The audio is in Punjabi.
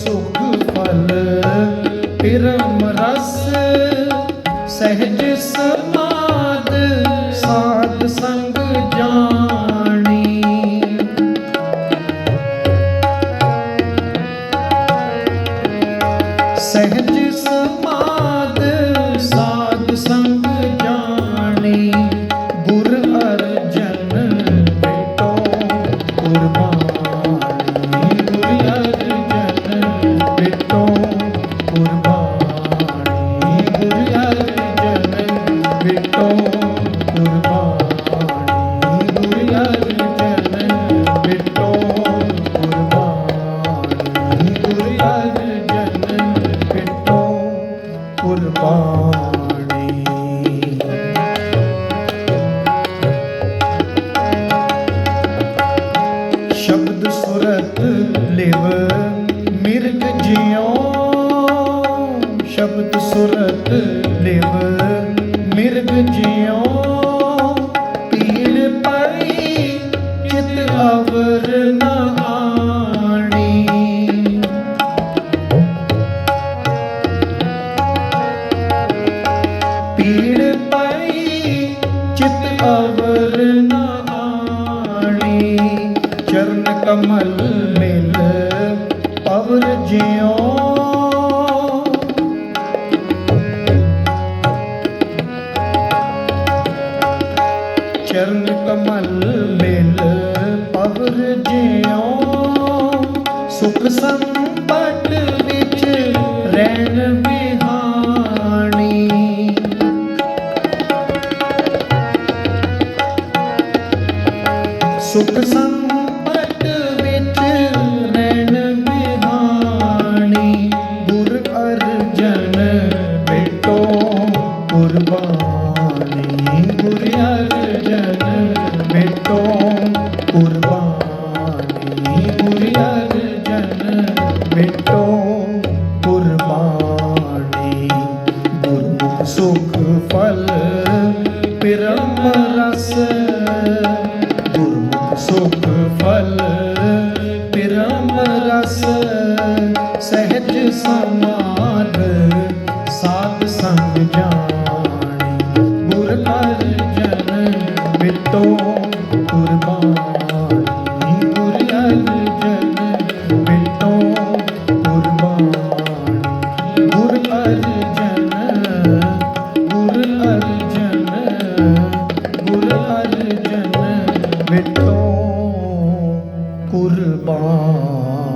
ਸੁਖ ਫਲ ਪਿਰਮ ਰਸ ਸਹਿਜ ਸਮਾਦ ਸੁਰਤ ਲਿਵ ਮਿਰਗ ਜਿਉ ਪੀੜ ਪਈ ਚਿਤ ਅਵਰ ਨ ਆਣੀ। ਪੀੜ ਪਈ ਚਿਤ ਅਵਰ ਨ ਆਣੀ। ਚਰਨ ਕਮਲ ਮਿਲ ਪਵਰ ਜਿਉ ਚਰਨ ਕਮਲ ਮਿਲ ਪਵਰ ਜਿਉ। ਸੁਖ ਸੰਪਟ ਵਿੱਚ ਰਹਿਣ ਬਿਹਾਣੀ ਸੁਖ ਸੰਪਤ ਬੇਟੋ ਕੁਰਬਾਨੀ ਗੁਰਮੁਖ ਸੁਖ ਫਲ ਪਿਰਮ ਰਸ। ਗੁਰਮੁਖ ਸੁਖ ਫਲ ਪਿਰਮ ਰਸ। ਸਹਿਜ ਸਮਾ الله